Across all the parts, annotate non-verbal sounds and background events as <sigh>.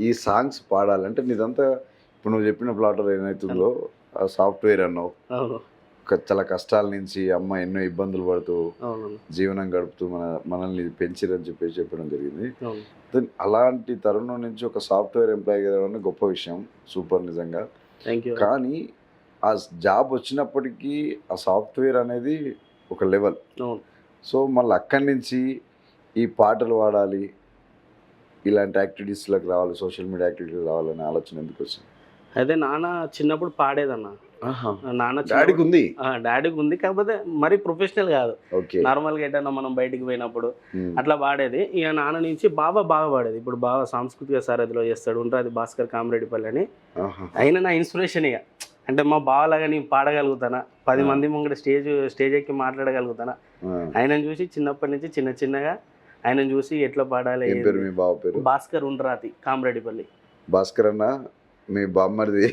ఈ సాంగ్స్ పాడాలంటే నీదంతా ఇప్పుడు నువ్వు చెప్పిన ప్లాటర్ ఏమైతుందో ఆ సాఫ్ట్వేర్ అన్నావు. చాలా కష్టాల నుంచి అమ్మ ఎన్నో ఇబ్బందులు పడుతూ జీవనం గడుపుతూ మన మనల్ని పెంచిరని చెప్పేసి చెప్పడం జరిగింది. అలాంటి తరుణం నుంచి ఒక సాఫ్ట్వేర్ ఎంప్లాయీ కలవడం గొప్ప విషయం సూపర్ నిజంగా. కానీ ఆ జాబ్ వచ్చినప్పటికీ ఆ సాఫ్ట్వేర్ అనేది ఒక లెవెల్. సో మళ్ళీ అక్కడి నుంచి ఈ పాటలు పాడాలి ఇలాంటి యాక్టివిటీస్లోకి రావాలి సోషల్ మీడియా యాక్టివిటీస్ రావాలనే ఆలోచన ఎందుకు వచ్చింది? అయితే నాన్న చిన్నప్పుడు పాడేదన్న. నాన్న డాడీకి ఉంది? డాడీకి ఉంది. కాకపోతే మరీ ప్రొఫెషనల్ కాదు. నార్మల్గా ఎటన్నా మనం బయటికి పోయినప్పుడు అట్లా పాడేది. ఇక నాన్న నుంచి బాబా బాగా పాడేది. ఇప్పుడు బాగా సాంస్కృతిక సారథిలో చేస్తాడు. ఉంటుంది భాస్కర్ కామరెడ్డిపల్లి అని. అయినా నా ఇన్స్పిరేషన్ ఇక. అంటే మా బావలాగా నేను పాడగలుగుతానా? పది. మంది ముంగట స్టేజ్ స్టేజ్ ఎక్కి మాట్లాడగలుగుతానా? ఆయనను చూసి చిన్నప్పటి నుంచి చిన్న చిన్నగా ఆయనను చూసి ఎట్లా పాడాలి ఏం పేరు మీ బావ పేరు? భాస్కర్ ఉండ్రాతి కామరెడ్డిపల్లి భాస్కర్ అన్న మీ బామ్మరిది.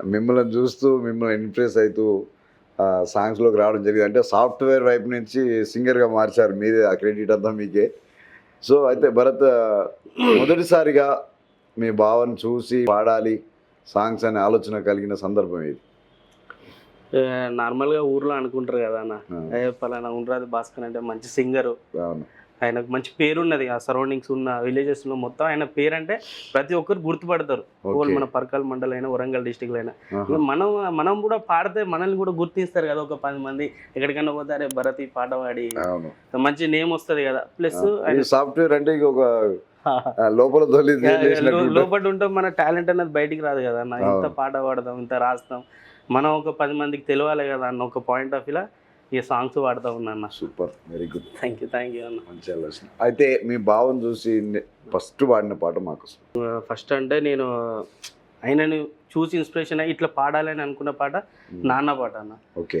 మిమ్మల్ని చూస్తూ మిమ్మల్ని ఇంప్రెస్ అవుతూ సాంగ్స్లోకి రావడం జరిగింది. అంటే సాఫ్ట్వేర్ వైపు నుంచి సింగర్గా మార్చారు. మీదే ఆ క్రెడిట్ అంతా మీకే. సో అయితే భరత్ మొదటిసారిగా మీ బావని చూసి పాడాలి సాంగ్స్ అనే ఆలోచన కలిగిన సందర్భం ఇది నార్మల్గా ఊర్లో అనుకుంటారు కదా అన్న. పలానా ఉండ్రాతి భాస్కర్ అంటే మంచి సింగరు ఆయనకు మంచి పేరు ఉన్నది ఆ సరౌండింగ్స్ ఉన్న విలేజెస్లో మొత్తం ఆయన పేరు అంటే ప్రతి ఒక్కరు గుర్తుపడతారు. మన పర్కల్ మండల్ అయినా వరంగల్ డిస్టిక్ అయినా. మనం మనం కూడా పాడితే మనల్ని కూడా గుర్తిస్తారు కదా ఒక పది మంది. ఎక్కడికైనా పోతే అరే భరత్ పాట పాడి. మంచి నేమ్ వస్తది కదా. ప్లస్ ఈ సాఫ్ట్వేర్ అంటే ఒక లోపల <laughs> లోపల ఉంటే మన టాలెంట్ అనేది బయటికి రాదు కదా అన్న. ఇంత. పాట పాడదాం ఇంత రాస్తాం. మనం ఒక పది మందికి తెలియాలి కదా అన్న ఒక పాయింట్ ఆఫ్ ఇలా ఈ సాంగ్స్ పాడుతూ ఉన్నా super very good thank you thank you అన్న. మంచి ఆలోచన అయితే మీ భావం చూసి ఫస్ట్ పాడిన పాట మాకు ఫస్ట్ అంటే నేను ఆయనను చూసి ఇన్స్పిరేషన్ ఇట్లా పాడాలని అనుకున్న పాట నాన్న పాట అన్న. ఓకే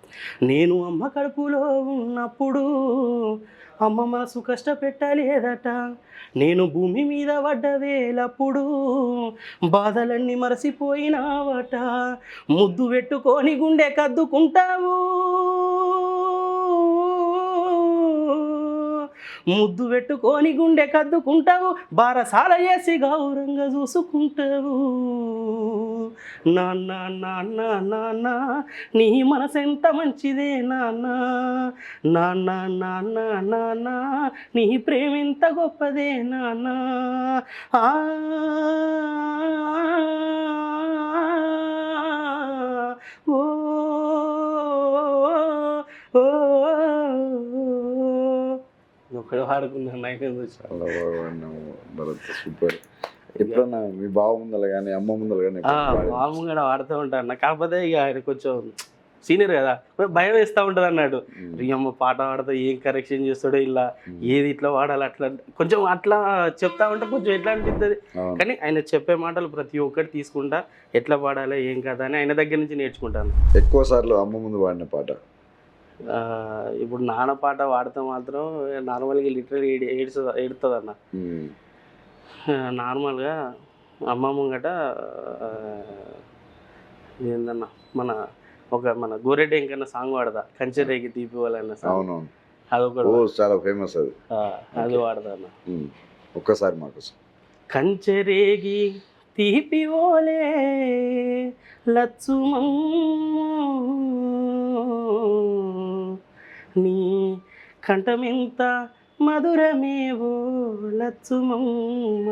నేను అమ్మ కడుపులో ఉన్నప్పుడు అమ్మ మనసు కష్టపెట్టలేదట. నేను భూమి మీద పడ్డ వేలప్పుడు బాధలన్నీ మరసిపోయినావట ముద్దు పెట్టుకొని గుండె కద్దుకుంటావు. ముద్దు పెట్టుకొని గుండె కద్దుకుంటావు బారసాల చేసి గౌరంగా చూసుకుంటావు. నాన్న నాన్న నాన్న నీ మనసెంత మంచిదే నాన్న. నాన్న నాన్న నాన్న నీ ప్రేమెంత గొప్పదే నాన్న. ఆ, ఓ, ఓ, ఒకడు వాడుకున్నాను. ఆయన చూసి చాలా బాగా పాడినావు భరత్ సూపర్. ఎప్పుడన్నా మీ బావ ముందర కానీ అమ్మ ముందర కానీ మామూలు కూడా వాడుతూ ఉంటాను. కాకపోతే ఇక ఆయన కొంచెం సీనియర్ కదా. భయం వేస్తూ ఉంటుంది అన్నాడు. అమ్మ పాట పాడితే ఏం కరెక్షన్ చేస్తాడో ఇలా ఏది ఇట్లా వాడాలి అట్లా కొంచెం అట్లా చెప్తా ఉంటే కొంచెం ఎట్లా అనిపిస్తుంది కానీ ఆయన చెప్పే మాటలు ప్రతి ఒక్కటి తీసుకుంటా ఎట్లా పాడాలి ఏం కదా అని ఆయన దగ్గర నుంచి నేర్చుకుంటాను. ఎక్కువ సార్లు అమ్మ ముందు పాడిన పాట? ఇప్పుడు నాన్న పాట వాడితే మాత్రం నార్మల్గా లిటరల్ ఏడుస్తుంది ఏడుతుంది అన్న. నార్మల్గా అమ్మ ముంగట ఏందన్న మన ఒక మన గోరెడ్డి ఇంకన్నా సాంగ్ వాడదా కంచె రేగి తీపి వాళ్ళన్న సాంగ్. ఓ చాలా ఫేమస్ అది. అది వాడదా అన్న. ఒక్కసారి మాకు కంచె రేగి తీపి ఓలే లచ్చుమం నీ కంఠమెంత మధురమేవో లచ్చుమమ్మ.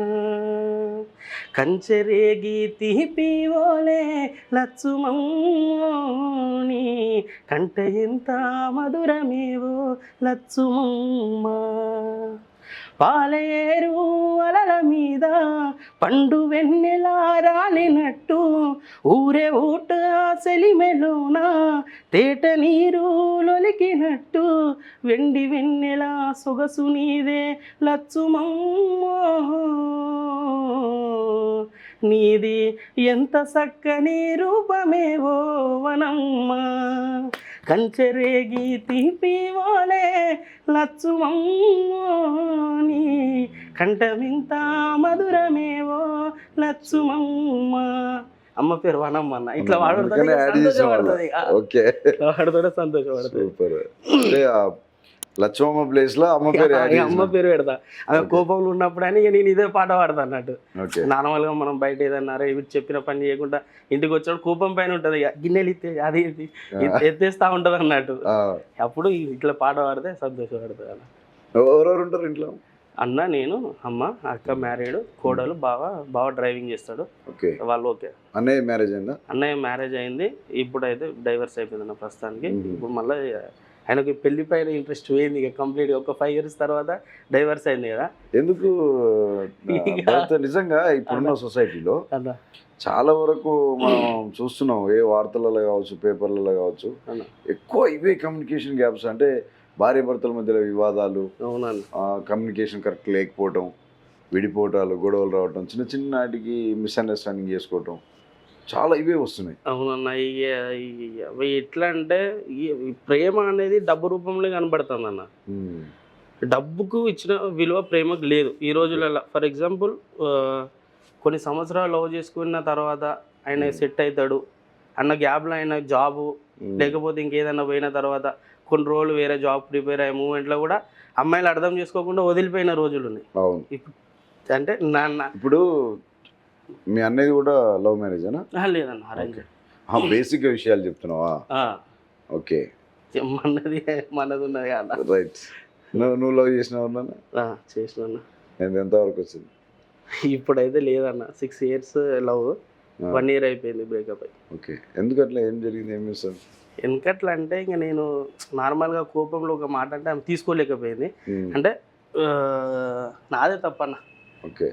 కంచెరేగి గీతి ఓలే లచ్చుమమ్మ. నీ కంట ఎంత మధురమేవో లచ్చుమమ్మ. పాలేరు అలల మీద పండు వెన్నెల రాలినట్టు ఊరే ఊట సెలిమెలోన తేట నీరు లొలికినట్టు వెండి వెన్నెల సొగసు నీదే లచ్చుమమ్మో. నీది ఎంత చక్కని రూపమేవో వనమ్మ. కంచెరేగి తీపివోలే లచ్చుమమ్మోని కంఠమింత మధురమేవో లచ్చుమమ్మ. అమ్మ పేరు వనమ్మ అన్న ఇట్లా వాళ్ళు వాడుతుంది ఓకే. వాడుతుంటే సంతోషపడుతుంది లచ్చమ్మ ప్లేస్లో అమ్మ పేరు <laughs> అమ్మ పేరు పెడతా. ఆమె కోపంలో ఉన్నప్పుడు అని నేను ఇదే పాట పాడతా అన్నట్టు. ఓకే నార్మల్గా మనం బయట ఏదన్నా రే వీడు చెప్పిన పని చేయకుండా ఇంటికి వచ్చినప్పుడు కోపం పైన ఉంటది గిన్నెలు ఇస్తే అది ఎత్తేస్తా ఉంటది అన్నట్టు. అప్పుడు ఇట్లా పాట పాడితే సంతోషపడుతుంది అన్న. ఎవరెవరు ఉంటారు ఇంట్లో? అన్న నేను అమ్మ అక్క మ్యారీడ్ కోడలు బావ బావ డ్రైవింగ్ చేస్తాడు. ఓకే వాళ్ళు ఓకే. అన్నయ్య మ్యారేజ్ అయిందా? అన్నయ్య మ్యారేజ్ అయింది. ఇప్పుడైతే డైవర్స్ అయిపోయింది అన్న ప్రస్తుతానికి. Mhm. ఇప్పుడు మళ్ళీ ఆయనకి పెళ్ళి పైన ఇంట్రెస్ట్ పోయింది ఇక కంప్లీట్ ఒక ఫైవ్ ఇయర్స్ తర్వాత డైవర్స్ అయింది కదా. ఎందుకు? నిజంగా ఇప్పుడున్న సొసైటీలో చాలా వరకు మనం చూస్తున్నాం ఏ వార్తలలో కావచ్చు పేపర్లలో కావచ్చు ఎక్కువ ఇవే కమ్యూనికేషన్ గ్యాప్స్ అంటే భార్య భర్తల మధ్యలో వివాదాలు కమ్యూనికేషన్ కరెక్ట్ లేకపోవటం విడిపోవటాలు గొడవలు రావటం చిన్న చిన్నటికి మిస్అండర్స్టాండింగ్ చేసుకోవటం చాలా ఇవే వస్తున్నాయి. అవునన్న అవి ఎట్లా అంటే ప్రేమ అనేది డబ్బు రూపంలో కనబడుతుంది అన్న. డబ్బుకు ఇచ్చిన విలువ ప్రేమకు లేదు. ఈ రోజులలో ఫర్ ఎగ్జాంపుల్ కొన్ని సంవత్సరాలు లవ్ చేసుకున్న తర్వాత ఆయన సెట్ అవుతాడు అన్న గ్యాప్లో ఆయన జాబు. లేకపోతే ఇంకేదన్నా పోయిన తర్వాత కొన్ని రోజులు వేరే జాబ్ ప్రిపేర్ అయ్యే మూమెంట్లో కూడా అమ్మాయిలు అర్థం చేసుకోకుండా వదిలిపోయిన రోజులు ఉన్నాయి. అంటే నా నా- ఇప్పుడు మీ అన్నయ్యది కూడా లవ్ మ్యారేజేనా? ఆ, లేదన్న అరేంజ్ బేసిక్ విషయాలు చెప్తున్నావా? ఓకే. మనది మనది ఉన్నది కదా? రైట్ నువ్వు నువ్వు లవ్ చేసినావు చేసిన ఎంత ఎంతవరకు వచ్చింది? ఇప్పుడైతే లేదన్న six years love. One year అయిపోయింది బ్రేకప్ అయి. ఓకే. ఎందుకు అట్లా ఏం జరిగింది ఏం చేస్తాను ఎందుకట్లా అంటే ఇంకా నేను నార్మల్గా కోపంలో ఒక మాట అంటే ఆమె తీసుకోలేకపోయింది. అంటే నాదే తప్పన్న.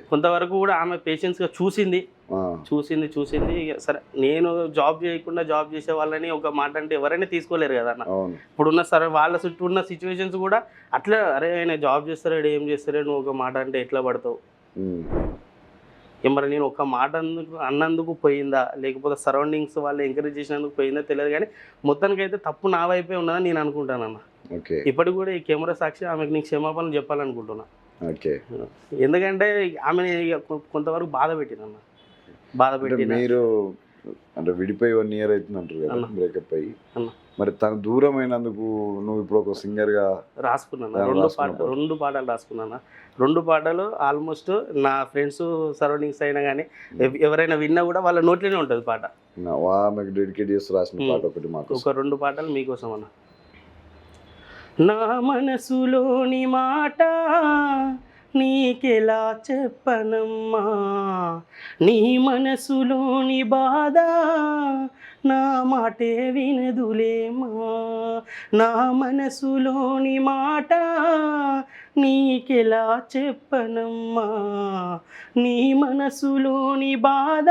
కొంతవరకు కూడా ఆమె పేషెన్స్గా చూసింది. చూసింది చూసింది. సరే నేను జాబ్ చేయకుండా జాబ్ చేసే వాళ్ళని ఒక మాట అంటే ఎవరైనా తీసుకోలేరు కదా అన్న. ఇప్పుడున్న సరే వాళ్ళ చుట్టూ ఉన్న సిచ్యువేషన్స్ కూడా అట్లా అరే ఆయన జాబ్ చేస్తాడు ఏం చేస్తాడు నువ్వు ఒక మాట అంటే ఎట్లా పడతావు? మరి నేను ఒక మాట అందుకు అన్నందుకు పోయిందా? లేకపోతే సరౌండింగ్స్ వాళ్ళు ఎంకరేజ్ చేసినందుకు పోయిందా తెలియదు కానీ మొత్తానికి అయితే తప్పు నా వైపే ఉన్నదని నేను అనుకుంటానన్న. ఇప్పటికి కూడా ఈ కెమెరా సాక్షి ఆమెకు నీకు క్షమాపణలు చెప్పాలనుకుంటున్నా. ఓకే. ఎందుకంటే ఆమె కొంతవరకు బాధ పెట్టిందన్న బాధ అంటే పెట్టిన మీరు అంటే విడిపోయి వన్ ఇయర్ అవుతుంది అంటారు కదా అన్న. బ్రేకప్ అయ్యి. అన్న. మరి తను దూరం అయినందుకు నువ్వు ఇప్పుడు ఒక సింగర్గా రాసుకున్నాను. దాన్ని రెండు రాసుకున్న పాటలు రెండు పాటలు రాసుకున్నాను. రెండు పాటలు ఆల్మోస్ట్ నా ఫ్రెండ్స్ సరౌండింగ్స్ అయినా కానీ ఎవ- ఎవరైనా విన్నా కూడా వాళ్ళ నోట్లోనే ఉంటుంది పాట. ఆమెకు డెడికేట్ చేసి రాసిన. పాట ఒకటి మాకు. ఒక రెండు పాటలు మీకోసం అన్న నా మనసులోని మాట నీకెలా చెప్పనమ్మా? నీ మనసులోని బాధ నా మాటే వినదులేమా? నా మనసులోని మాట నీకెలా చెప్పనమ్మా? నీ మనసులోని బాధ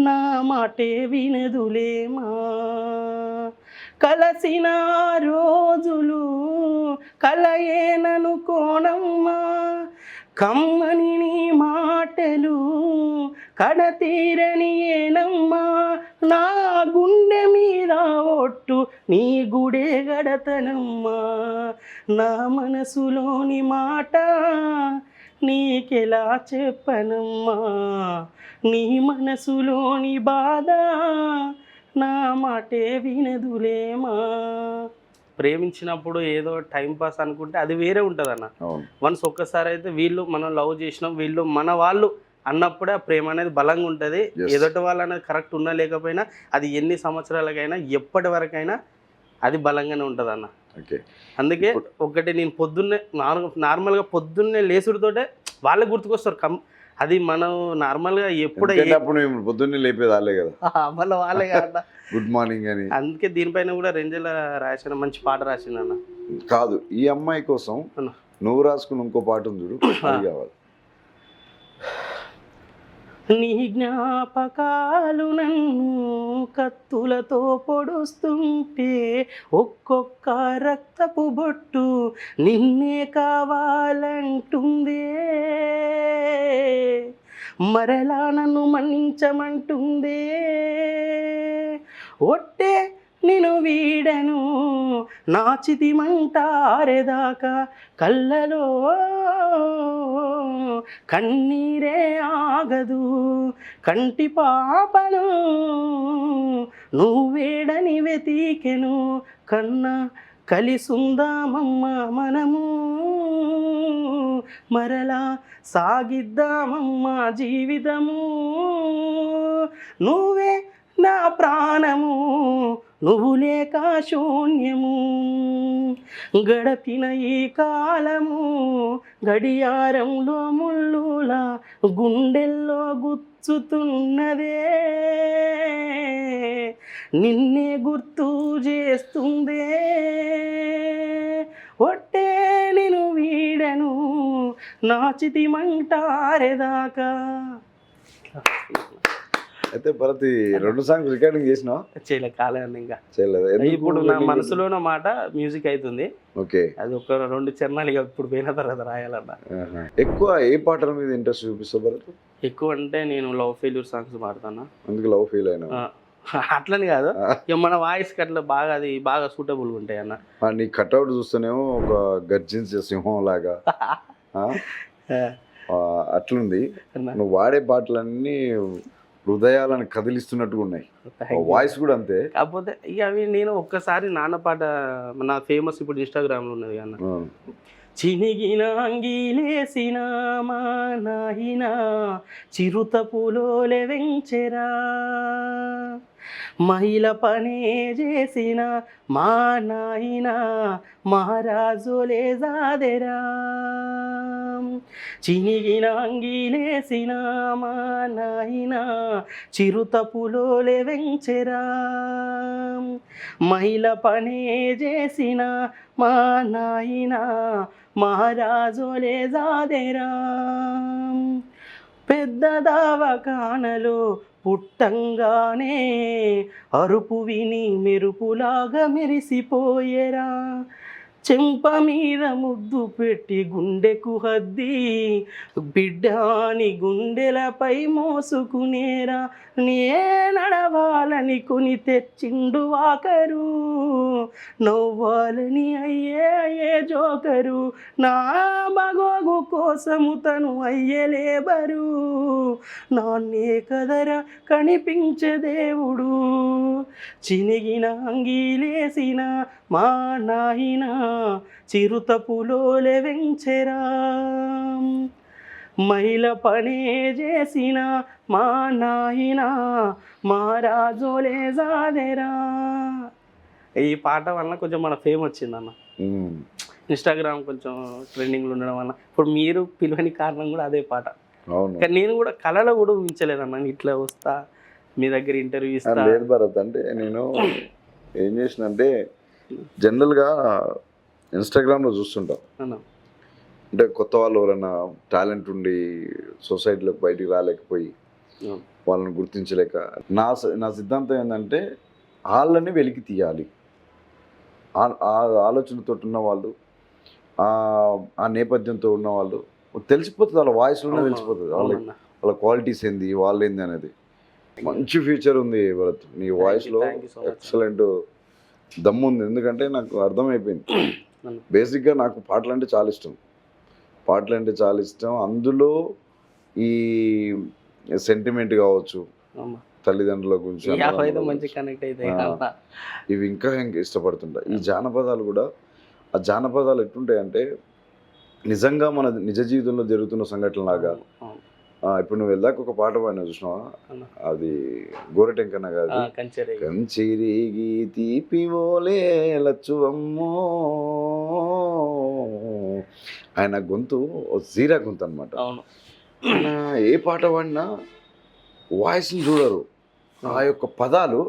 నా మాటే వినదులేమా? కలసిన రోజులు కలయేననుకోనమ్మా కమ్మని నీ మాటలు కడతీరని ఏనమ్మా. నా గుండె మీద ఒట్టు నీ గుడే గడతనమ్మా. నా మనసులోని మాట నీకెలా చెప్పనమ్మా? నీ మనసులోని బాధ మాటే వినదులేమా? ప్రేమించినప్పుడు ఏదో టైం పాస్ అనుకుంటే అది వేరే ఉంటుంది అన్న వన్స్ ఒక్కసారి అయితే వీళ్ళు మనం లవ్ చేసినాం వీళ్ళు మన వాళ్ళు అన్నప్పుడే ఆ ప్రేమ అనేది బలంగా ఉంటుంది. ఎదుటి వాళ్ళు అనేది కరెక్ట్ ఉన్నా లేకపోయినా అది ఎన్ని సంవత్సరాలకైనా ఎప్పటి వరకైనా అది బలంగానే ఉంటుంది అన్న ఓకే. అందుకే ఒకటి నేను పొద్దున్నే నార్మల్ నార్మల్గా పొద్దున్నే లేసుడుతోటే వాళ్ళే గుర్తుకొస్తారు. కం అది మనం నార్మల్గా ఎప్పుడు ఎందుకంటే అప్పుడు మేము పొద్దున్నే లేపేది వాళ్ళే కదా. మళ్ళీ వాళ్ళే కాదు గుడ్ మార్నింగ్ అని. అందుకే దీనిపైన కూడా రెంజల రాసిన మంచి పాట రాసిండు అన్న కాదు ఈ అమ్మాయి కోసం. నువ్వు రాసుకున్న ఇంకో పాట ఉంది చూడు కావాలి. నీ జ్ఞాపకాలు నన్ను కత్తులతో పొడుస్తుంటే ఒక్కొక్క రక్తపు బొట్టు నిన్నే కావాలంటుందే. మరలా నన్ను మన్నించమంటుందే. ఒట్టే నేను వీడను. నాచితిమంటారెదాకా కళ్ళలో కన్నీరే ఆగదు. కంటి పాపను నువ్వేడని వెతికెను. కన్నా కలిసుందామమ్మ మనము మరలా సాగిద్దామమ్మ జీవితము. నువ్వే నా ప్రాణము. నువ్వు లేక శూన్యము గడపిన ఈ కాలము గడియారంలో ముళ్ళులా గుండెల్లో గుచ్చుతున్నదే. నిన్నే గుర్తు చేస్తుందే. ఒట్టే నేను వీడను నాచితి మంటారేదాకా అయితే భరత్ రెండు సాంగ్స్ రికార్డింగ్ చేసినావా? చేయలే కాలేదు ఇంకా. చేయలేదు? ఇప్పుడు నా recording మనసులో ఉన్న మాట మ్యూజిక్ అవుతుంది ఓకే. అది ఒక రెండు చరణాలు ఇక ఇప్పుడు పోయిన తర్వాత రాయాలన్న. ఎక్కువ ఏ పాటల మీద ఇంట్రెస్ట్ చూపిస్తావు భరత్? ఎక్కువ అంటే నేను లవ్ ఫెయిల్యూర్ సాంగ్స్ పాడతాను. అందుకు లవ్ ఫీల్ అయినా. అట్లని కాదు. ఇక మన వాయిస్కి అట్లా బాగా అది బాగా సూటబుల్గా ఉంటాయి అన్న. నీ కట్అవుట్ చూస్తేనేమో ఒక గర్జించే సింహం లాగా. అట్లుంది. నువ్వు వాడే పాటలన్నీ హృదయాలను కదిలిస్తున్నట్టుగా ఉన్నాయి. వాయిస్ కూడా అంతే కాకపోతే ఇక అవి నేను ఒక్కసారి నాన్న పాట నా ఫేమస్ ఇప్పుడు ఇన్స్టాగ్రామ్లో ఉన్నది అన్న. చినిగిన అంగీలేసిన మా నాయన చిరుత పూలోలే వెంచెరా మహిళ పనే చేసిన మా నాయన మహారాజులే జాదెరా చినిగిన అంగిలేసిన మా నాయన చిరుతపులోలే వెంచెరా మహిళ పనే చేసిన మా నాయన మహారాజులే జాదెరా పెద్ద దవాఖానలో పుట్టంగానే అరుపు విని మెరుపులాగా మెరిసిపోయేరా? చెంప మీద ముద్దు పెట్టి గుండెకు హద్ది. బిడ్డాని గుండెలపై మోసుకునేరా నే నడవాలని కొని తెచ్చిండు వాకరు. నవ్వాలని అయ్యే అయ్యే జోకరు నా మగోగు కోసము తను అయ్యే లేబరు. నాన్నే కదరా కనిపించే దేవుడు చినిగిన అంగీలేసిన మా నాయినా. చిరుత పులోలే వెంచెరా. మహిళ పనే చేసిన మా నాయన మా రాజోలే జాదెరా ఈ పాట వల్ల కొంచెం మన ఫేమ్ వచ్చిందన్న. ఇన్స్టాగ్రామ్ కొంచెం ట్రెండింగ్లో ఉండడం వల్ల ఇప్పుడు మీరు పిలువని కారణం కూడా అదే పాట. కానీ నేను కూడా కళలో కూడా ఊహించలేదన్న. ఇట్లా వస్తా మీ దగ్గర ఇంటర్వ్యూ ఇస్తా. లేదు భరత్ అంటే నేను ఏం చేసిన అంటే జనరల్గా ఇన్స్టాగ్రామ్లో చూస్తుంటా అంటే కొత్త వాళ్ళు ఎవరైనా టాలెంట్ ఉండి సొసైటీలోకి బయటికి రాలేకపోయి. వాళ్ళని గుర్తించలేక నా నా సిద్ధాంతం ఏంటంటే వాళ్ళని వెలికి తీయాలి ఆ- ఆలోచనతో ఉన్న వాళ్ళు ఆ- నేపథ్యంతో ఉన్న వాళ్ళు తెలిసిపోతుంది వాళ్ళ వాయిస్లోనే తెలిసిపోతుంది వాళ్ళ. వాళ్ళ క్వాలిటీస్ ఏంది వాళ్ళు ఏంది అనేది మంచి ఫ్యూచర్ ఉంది భరత్ నీ వాయిస్లో. ఎక్సలెంట్ దమ్ము ఉంది ఎందుకంటే నాకు అర్థమైపోయింది. బేసిక్గా నాకు పాటలు అంటే చాలా ఇష్టం. పాటలు అంటే చాలా ఇష్టం. అందులో ఈ సెంటిమెంట్ కావచ్చు. తల్లిదండ్రుల గురించి. ఇవి ఇంకా ఇంకా ఇష్టపడుతుంటా. ఈ జానపదాలు కూడా ఆ జానపదాలు ఎట్లుంటాయంటే నిజంగా మన నిజ జీవితంలో జరుగుతున్న సంఘటనలాగా ఇప్పుడు నువ్వు వెళ్ళాక ఒక పాట పాడినా చూసినావా. అది గోరటెంకన్న కాదు కంచెరే. కంచిరిగి తీపివోలే లచ్చువమ్మో. ఆయన గొంతు జీరా గొంతు అనమాట ఏ పాట పాడినా వాయిస్ని చూడరు. ఆ యొక్క పదాలు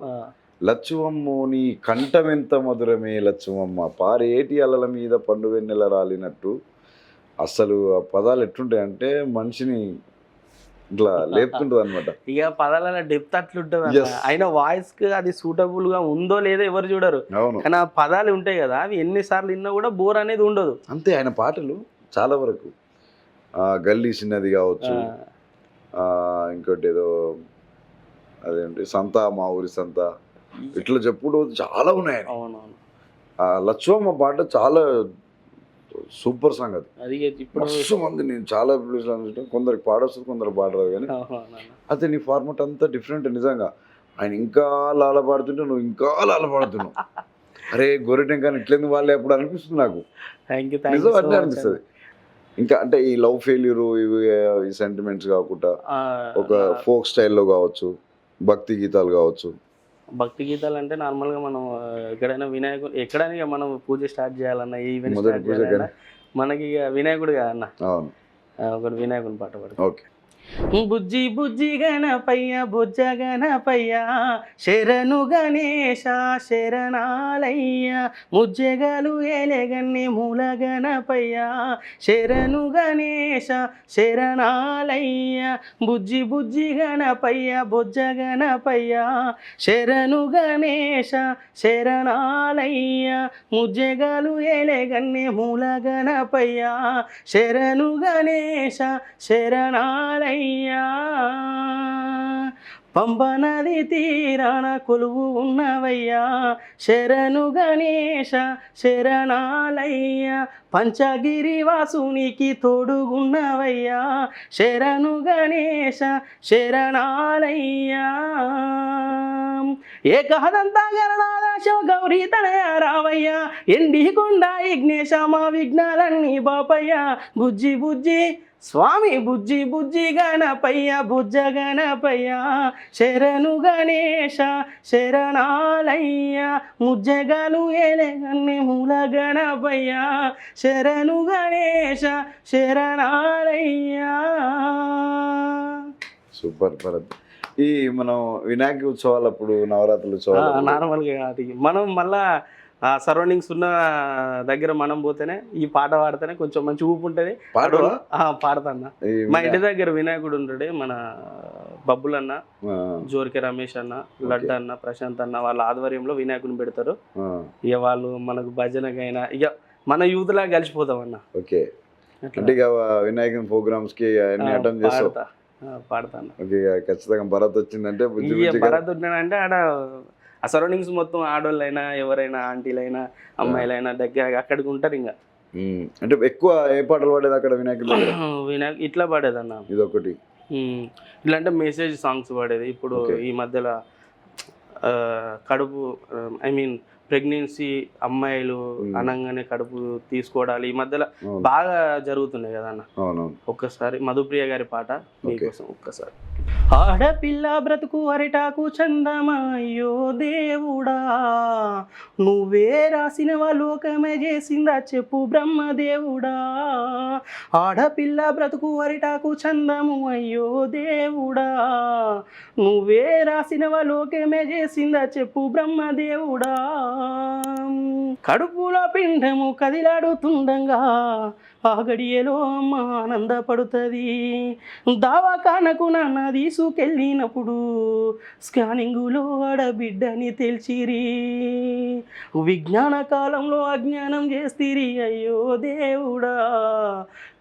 లచ్చువమ్మో నీ కంఠమెంత మధురమే లచ్చువమ్మ. పారేటి అలల మీద పండు వెన్నెల రాలినట్టు. అసలు ఆ పదాలు ఎట్లుంటాయి అంటే మనిషిని ఇట్లా లేపుతుంటుంది అనమాట ఇక పదాల డెప్త్ అట్లుంటది. అయిన వాయిస్కి అది సూటబుల్గా ఉందో లేదో ఎవరు చూడరు. కానీ ఆ పదాలు ఉంటాయి కదా అవి ఎన్నిసార్లు విన్నా కూడా బోర్ అనేది ఉండదు. అంతే ఆయన పాటలు చాలా వరకు. ఆ గల్లీ చిన్నది కావచ్చు. ఇంకోటి ఏదో అదేంటి సంత మా ఊరి సంత. ఇట్లా చెప్పుడు చాలా ఉన్నాయి లచ్చమ్మ పాట చాలా సూపర్ సాంగ్ అది. అది ఇప్పుడు మస్తు మంది నేను చాలా ప్లేస్లో అనుకుంటాను కొందరికి పాడొస్తుంది కొందరు పాడరాదు కానీ. అయితే నీ ఫార్మట్ అంతా డిఫరెంట్ నిజంగా. ఆయన ఇంకా లాల పాడుతుంటే నువ్వు ఇంకా లాల పాడుతున్నావు <laughs> అరే గొర్రెటెంకాని ఇట్లెందుకు వాళ్ళే అప్పుడు అనిపిస్తుంది నాకు. నిజం అట్లే అనిపిస్తుంది. ఇంకా అంటే ఈ లవ్ ఫెయిల్యూర్ ఇవి ఈ సెంటిమెంట్స్ కాకుండా ఒక ఫోక్ స్టైల్లో కావచ్చు భక్తి గీతాలు కావచ్చు భక్తి గీతాలు అంటే నార్మల్గా మనం ఎక్కడైనా వినాయకుడు ఎక్కడైనా మనం పూజ స్టార్ట్ చేయాలన్నా ఏ ఈవెంట్ స్టార్ట్ చేయాలన్నా మనకి ఇక వినాయకుడు కదన్న ఒకటి వినాయకుని పాట పాడు ఓకే. బుజ్జి బుజ్జి గణపయ్య బుజ్జ గణపయ్య శరణు గణేశ శరణాలయ్య ముజ్జగలు ఏలెగన్ని మూల గణపయ్య శరణు గణేశ శరణాలయ్య బుజ్జి బుజ్జి గణపయ్య బుజ్జ గణపయ్య శరణు గణేశ శరణాలయ్య ముజ్జగలు ఏలెగన్ని మూల గణపయ్య శరణు గణేశ శరణాలయ్య పంబనది తీరాన కొలువు ఉన్నవయ్యా. శరణు గణేశ శరణాలయ్యా. పంచగిరి వాసునికి తోడుగున్నవయ్యా. శరణు గణేశ శరణాలయ్యా. ఏకహదంత గణనాథ శివ గౌరీ తనయ రావయ్యా. ఎండి కొండ విఘ్నేశ మా విఘ్నాలన్నీ బాపయ్యా. బుజ్జి బుజ్జి స్వామి బుజ్జి బుజ్జి గణపయ్య బుజ్జ గణపయ్య శరణు గణేశ శరణాలయ్య ముజ్జగలు ఏలెగన్ని మూల గణపయ్య శరణు గణేశ శరణాలయ్యా. సూపర్ భరత్. ఈ మనం వినాయక ఉత్సవాలప్పుడు నవరాత్రుల ఉత్సవాలు నార్మల్గా అది మనం మళ్ళా ఆ సరౌండింగ్స్ ఉన్న దగ్గర మనం పోతేనే ఈ పాట పాడితేనే కొంచెం మంచి ఊపు ఉంటుంది? పాడతాన్న. మా ఇంటి దగ్గర వినాయకుడు ఉంటాడు మన బబ్బుల్ అన్న జోరికే రమేష్ అన్న లడ్డు అన్న ప్రశాంత్ అన్న వాళ్ళ ఆధ్వర్యంలో వినాయకుడిని పెడతారు. ఇక వాళ్ళు మనకు భజనకైనా ఇక మన యూత్ లా కలిసిపోతాం అన్న. ఓకే. అంటే ఇక వినాయకన్ ప్రోగ్రామ్స్కి అన్ని అటెండ్ ఆ, పాడతాను ఖచ్చితంగా భరత్ వచ్చిందంటే భరత్ ఉన్నాడంటే ఆడ ఆ సరౌండింగ్స్ మొత్తం ఆడోళ్ళైనా ఎవరైనా ఆంటీలైనా అమ్మాయిలైనా దగ్గర అక్కడికి ఉంటారు ఇంకా అంటే ఎక్కువ ఏ పాటలు పాడేది అక్కడ దగ్గర? వినాయక్ ఇట్లా పాడేదన్న. ఇదొకటి. ఉమ్, ఇట్లా అంటే మెసేజ్ సాంగ్స్ పాడేది. ఇప్పుడు. ఈ మధ్యలో కడుపు ఐ మీన్ ప్రెగ్నెన్సీ అమ్మాయిలు. అనగానే కడుపు తీసుకోవడాలు ఈ మధ్యలో బాగా జరుగుతున్నాయి కదా అన్న. ఒక్కసారి మధుప్రియ గారి పాట మీకోసం ఒక్కసారి. ఆడపిల్ల బ్రతుకు అరిటాకు చందమాయో దేవుడా. నువ్వే రాసిన లోకమే చేసిందా చెప్పు బ్రహ్మదేవుడా. ఆడపిల్ల బ్రతుకు అరిటాకు చందము అయ్యో దేవుడా. నువ్వే రాసిన లోకమే చేసిందా చెప్పు బ్రహ్మదేవుడా. కడుపులో పిండము కదిలాడుతుండగా ఆ గడియలో అమ్మ ఆనందపడుతుంది. దావాఖానకు నాన్న తీసుకెళ్ళినప్పుడు స్కానింగులో ఆడబిడ్డని తెలిసిరి విజ్ఞాన కాలంలో అజ్ఞానం చేస్తిరి అయ్యో దేవుడా.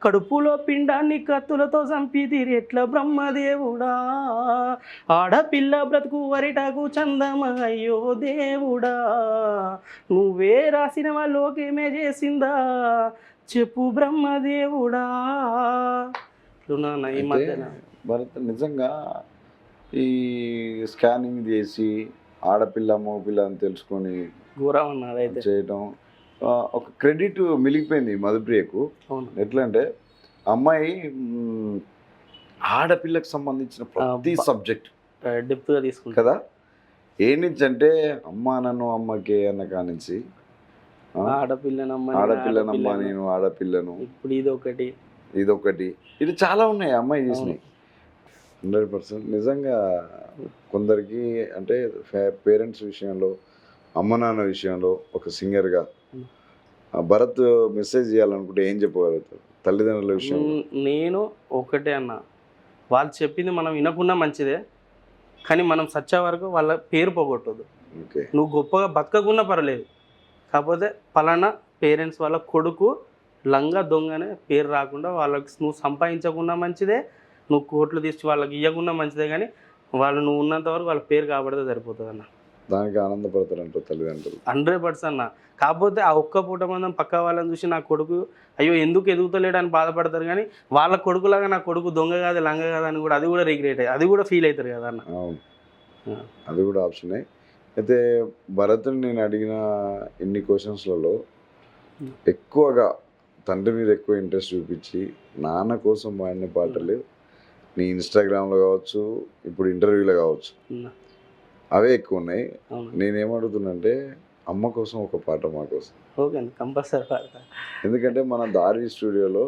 కడుపులో పిండాన్ని కత్తులతో చంపితిరి ఎట్ల బ్రహ్మదేవుడా ఆడపిల్ల బ్రతుకు వరిటాకు చందమ అయ్యో దేవుడా. నువ్వే రాసిన వాళ్ళోకేమే చేసిందా. చెప్పు బ్రహ్మదేవుడా. ఈ మధ్యన. భరత్ నిజంగా ఈ స్కానింగ్ చేసి ఆడపిల్ల మగపిల్ల అని తెలుసుకొని చేయటం ఒక క్రెడిట్ మిలిగిపోయింది మధుప్రియకు. ఎట్లా అంటే అమ్మాయి ఆడపిల్లకు సంబంధించిన ప్రతి సబ్జెక్ట్ డెప్త్గా తీసుకుంటా కదా? ఏ నుంచి అంటే అమ్మ నన్ను అమ్మకే అన్న కానించి ఆడపిల్లనమ్మ ఆడపిల్లనమ్మ నేను ఆడపిల్లను. ఇప్పుడు ఇది ఒకటి ఇదొకటి. ఇది చాలా ఉన్నాయి అమ్మాయి చేసినాయి హండ్రెడ్ పర్సెంట్. నిజంగా కొందరికి అంటే పేరెంట్స్ విషయంలో అమ్మ నాన్న విషయంలో ఒక సింగర్గా భరత్ మెసేజ్ చేయాలనుకుంటే ఏం చెప్పగలుగుతారు? తల్లిదండ్రుల విషయంలో? న్- నేను ఒకటే అన్న. వాళ్ళు చెప్పింది మనం వినకున్నా మంచిదే కానీ మనం సచ్చే వరకు వాళ్ళ పేరు పోగొట్టదు నువ్వు గొప్పగా బతకకున్నా పర్లేదు కాకపోతే పలానా పేరెంట్స్ వాళ్ళ కొడుకు లంగా దొంగనే పేరు రాకుండా వాళ్ళకి నువ్వు సంపాదించకుండా మంచిదే నువ్వు కోట్లు తీసి వాళ్ళకి ఇవ్వకుండా మంచిదే కానీ వాళ్ళు నువ్వు ఉన్నంత వరకు వాళ్ళ పేరు కాబడితే సరిపోతుంది అన్న దానికి ఆనందపడతారంటారు తల్లిదండ్రులు. హండ్రెడ్ పర్సెంట్ అన్న. కాకపోతే ఆ ఒక్క పూట మందం పక్క వాళ్ళని చూసి నా కొడుకు అయ్యో ఎందుకు ఎదుగుతలేడు అని బాధపడతారు కానీ వాళ్ళ కొడుకులాగా నా కొడుకు దొంగ కాదు లంగ కాదు అని కూడా అది కూడా రిగ్రెట్ అది కూడా ఫీల్ అవుతారు కదా అన్న. అది కూడా ఆప్షనే. అయితే భరత్ని నేను అడిగిన ఇన్ని క్వశ్చన్స్లలో. ఎక్కువగా తండ్రి మీద ఎక్కువ ఇంట్రెస్ట్ చూపించి నాన్న కోసం పాడిన పాటలు నీ ఇన్స్టాగ్రామ్లో కావచ్చు ఇప్పుడు ఇంటర్వ్యూలో కావచ్చు. అవే ఎక్కువ ఉన్నాయి. నేనేమడుగుతున్నంటే అమ్మ కోసం ఒక పాట మా కోసం. ఓకే కంపల్సరీ పాడతా. ఎందుకంటే మన దారి స్టూడియోలో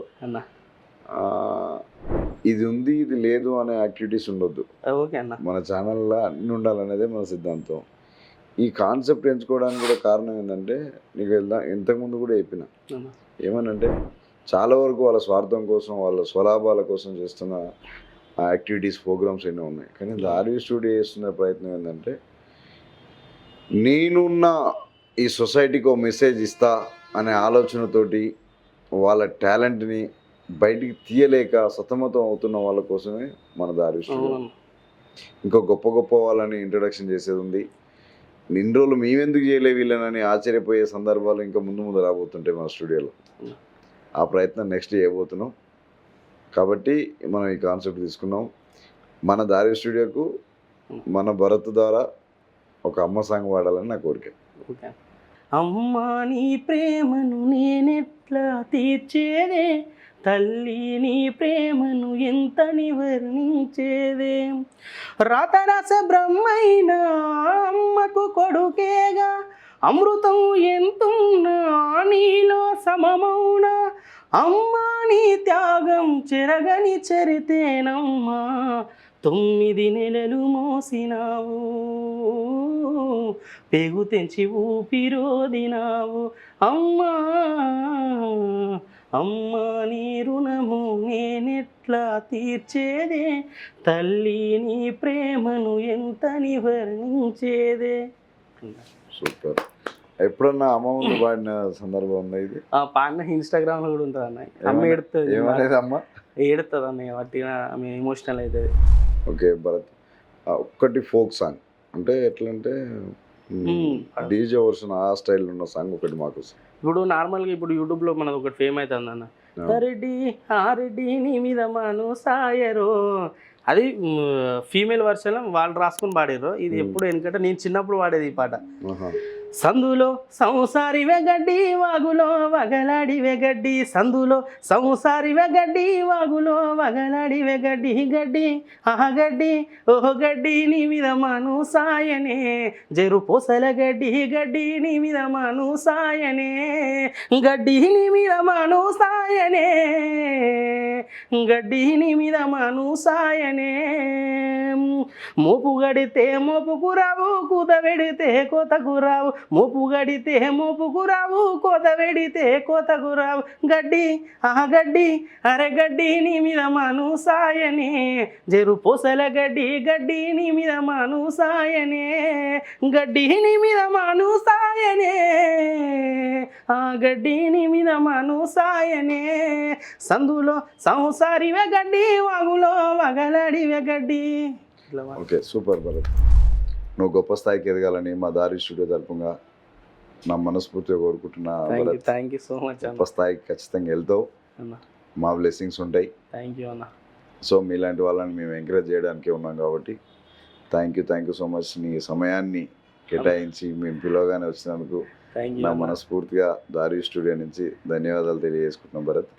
ఇది ఉంది ఇది లేదు అనే యాక్టివిటీస్ ఉండొద్దు. ఓకే అన్న. మన ఛానల్లో అన్ని ఉండాలనేదే మన సిద్ధాంతం. ఈ కాన్సెప్ట్ ఎంచుకోవడానికి కూడా కారణం ఏంటంటే నీకు వెళ్దా ఇంతకుముందు కూడా చెప్పిన. ఏమనంటే చాలా వరకు వాళ్ళ స్వార్థం కోసం వాళ్ళ స్వలాభాల కోసం చేస్తున్న యాక్టివిటీస్ ప్రోగ్రామ్స్ ఎన్నో ఉన్నాయి. కానీ దారి స్టూడియో చేస్తున్న ప్రయత్నం ఏంటంటే నేనున్న ఈ సొసైటీకి ఒక మెసేజ్ ఇస్తా అనే ఆలోచనతోటి వాళ్ళ టాలెంట్ని బయటికి తీయలేక సతమతం అవుతున్న వాళ్ళ కోసమే మన దారి ఇంకో గొప్ప గొప్ప వాళ్ళని ఇంట్రడక్షన్ చేసేది ఉంది. ఇన్ని రోజులు మేమెందుకు చేయలే వీళ్ళనని ఆశ్చర్యపోయే సందర్భాలు ఇంకా ముందు ముందు రాబోతుంటాయి మన స్టూడియోలో. ఆ ప్రయత్నం నెక్స్ట్ చేయబోతున్నాం. కాబట్టి మనం ఈ కాన్సెప్ట్ తీసుకున్నాం. మన దారి స్టూడియోకు మన భరత్ ద్వారా ఒక అమ్మ సాంగ్ పాడాలని నా కోరిక. అమ్మా నీ ప్రేమను నేనెట్లా తీర్చేదే? తల్లి నీ ప్రేమను ఎంత వర్ణించేదే? రాతరస బ్రహ్మైన అమ్మకు కొడుకేగా అమృతం ఎంతున్నా నీలో సమమౌన? అమ్మా నీ త్యాగం చెరగని చరితేనమ్మా తొమ్మిది నెలలు మోసినావు. పెగు తెంచి ఊపిరోదినావు. అమ్మా అమ్మా నీ రుణము నేనెట్లా తీర్చేదే? తల్లి నీ ప్రేమను ఎంత వర్ణించేదే సూపర్. ఎప్పుడన్నా అమ్మ ముందు పాడిన సందర్భం ఉందా ఇది? ఆ పాడిన ఇన్స్టాగ్రామ్లో కూడా ఉంటుంది అన్న అమ్మ ఏడుతుంది ఏమనేది అమ్మ? ఏడుతుంది అన్నయ్య వట్టిన ఆమె ఎమోషనల్ అవుతుంది. ఓకే భరత్. ఒక్కటి ఫోక్ సాంగ్. అంటే ఎట్లా అంటే మ్మ్. డీజే వర్షన్ ఆ స్టైల్ ఉన్న సాంగ్ ఒకటి మాకు ఇప్పుడు నార్మల్గా ఇప్పుడు యూట్యూబ్లో మనది ఒకటి ఫేమ్ అవుతుంది అన్న. రెడ్డి ఆ రెడ్డి నీ మీద మను సాయరు. అది ఫీమేల్ వర్షన్ వాళ్ళు రాసుకుని పాడారు. ఇది. ఎప్పుడు ఎందుకంటే నేను చిన్నప్పుడు పాడేది ఈ పాట. సందులో సంసారి వెగడ్డి వాగులో వగలాడి వెగడ్డి. సందులో సంసారి వెగడ్డి వాగులో వగలాడి వెగడ్డి. గడ్డి ఆ గడ్డి ఓహో గడ్డి నీ మీద సాయనే. జరు పొసల గడ్డి గడ్డి నీ మీద సాయనే. గడ్డి నీ మీద సాయనే. గడ్డి నీ మీద సాయనే. మోపు గడితే మోపుకు రావు కూత పెడితే కోతకు రావు. మోపు గడితే మోపుకు రావు కోత వెడితే కోతకు రావు. గడ్డి ఆ గడ్డి అరే గడ్డి నీ మీద మను సాయనే. జరు పోసల గడ్డి గడ్డి నీ మీద మను సాయనే. గడ్డి నీ మీద మను సాయనే. ఆ గడ్డి నీ మీద మను సాయనే. సందులో సంసారివే గడ్డి వాగులో వగలడివే గడ్డి. ఓకే సూపర్ భరత్ నువ్వు గొప్ప స్థాయికి ఎదగాలని మా దారి స్టూడియో తరపుగా నా మనస్ఫూర్తిగా కోరుకుంటున్నా. థ్యాంక్ యూ సో మచ్ గొప్ప స్థాయికి ఖచ్చితంగా వెళ్తావు. మా బ్లెస్సింగ్స్ ఉంటాయి. థ్యాంక్ యూ అన్న. సో మీలాంటి వాళ్ళని మేము ఎంకరేజ్ చేయడానికి ఉన్నాం కాబట్టి thank you thank you so much నీ సమయాన్ని కేటాయించి మేము పిలవగానే వచ్చినందుకు నా మనస్ఫూర్తిగా దారి స్టూడియో నుంచి ధన్యవాదాలు తెలియజేసుకుంటున్నాం భరత్.